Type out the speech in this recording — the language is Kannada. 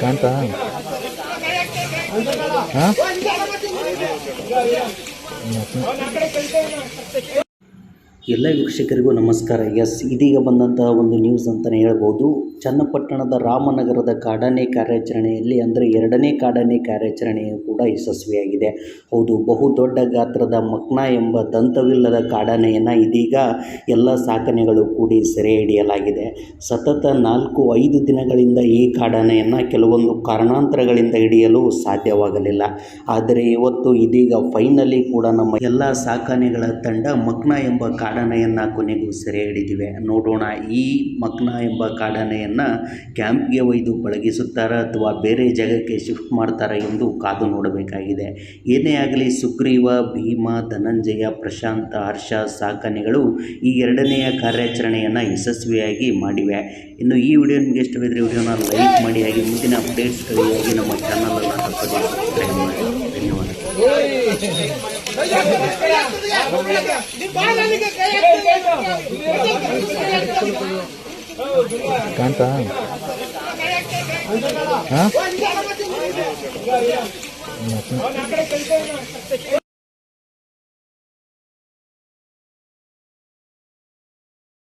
ಕಾಣ್ತಾ ಹಾ ಎಲ್ಲ ವೀಕ್ಷಕರಿಗೂ ನಮಸ್ಕಾರ. ಎಸ್, ಇದೀಗ ಬಂದಂತಹ ಒಂದು ನ್ಯೂಸ್ ಅಂತಲೇ ಹೇಳ್ಬೋದು. ಚನ್ನಪಟ್ಟಣದ ರಾಮನಗರದ ಕಾಡಾನೆ ಕಾರ್ಯಾಚರಣೆಯಲ್ಲಿ ಅಂದರೆ ಎರಡನೇ ಕಾಡಾನೆ ಕಾರ್ಯಾಚರಣೆಯು ಕೂಡ ಯಶಸ್ವಿಯಾಗಿದೆ. ಹೌದು ಬಹುದೊಡ್ಡ ಗಾತ್ರದ ಮಕ್ನ ಎಂಬ ದಂತವಿಲ್ಲದ ಕಾಡಾನೆಯನ್ನು ಇದೀಗ ಎಲ್ಲ ಸಾಕಣೆಗಳು ಕೂಡಿ ಸೆರೆ ಹಿಡಿಯಲಾಗಿದೆ. ಸತತ ನಾಲ್ಕು, ಐದು ದಿನಗಳಿಂದ ಈ ಕಾಡಾನೆಯನ್ನು ಕೆಲವೊಂದು ಕಾರಣಾಂತರಗಳಿಂದ ಹಿಡಿಯಲು ಸಾಧ್ಯವಾಗಲಿಲ್ಲ. ಆದರೆ ಇವತ್ತು ಇದೀಗ ಫೈನಲಿ ಕೂಡ ನಮ್ಮ ಎಲ್ಲ ಸಾಕಾನೆಗಳ ತಂಡ ಮಕ್ನ ಎಂಬ ಕಾಡಾನೆಯನ್ನು ಕೊನೆಗೂ ಸೆರೆ ಹಿಡಿದಿವೆ. ನೋಡೋಣ, ಈ ಮಗ್ನ ಎಂಬ ಕಾಡಾನೆಯನ್ನು ಕ್ಯಾಂಪ್ಗೆ ಒಯ್ದು ಪಳಗಿಸುತ್ತಾರಾ ಅಥವಾ ಬೇರೆ ಜಾಗಕ್ಕೆ ಶಿಫ್ಟ್ ಮಾಡ್ತಾರಾ ಎಂದು ಕಾದು ನೋಡಬೇಕಾಗಿದೆ. ಏನೇ ಆಗಲಿ ಸುಗ್ರೀವ, ಭೀಮ, ಧನಂಜಯ, ಪ್ರಶಾಂತ, ಹರ್ಷ ಸಾಕನೆಗಳು ಈ ಎರಡನೆಯ ಕಾರ್ಯಾಚರಣೆಯನ್ನು ಯಶಸ್ವಿಯಾಗಿ ಮಾಡಿವೆ. ಇನ್ನು ಈ ವಿಡಿಯೋ ನಿಮಗೆ ಇಷ್ಟವಿದ್ದರೆ ವಿಡಿಯೋನ ಲೈಕ್ ಮಾಡಿ, ಹಾಗೆ ಮುಂದಿನ ಅಪ್ಡೇಟ್ಸ್ಗಳಿಗಾಗಿ ನಮ್ಮ ಚಾನಲನ್ನು ಸಬ್ಸ್ಕ್ರೈಬ್ ಮಾಡಿ. ಧನ್ಯವಾದ ಕಾಣ್ತಾ ಹಾ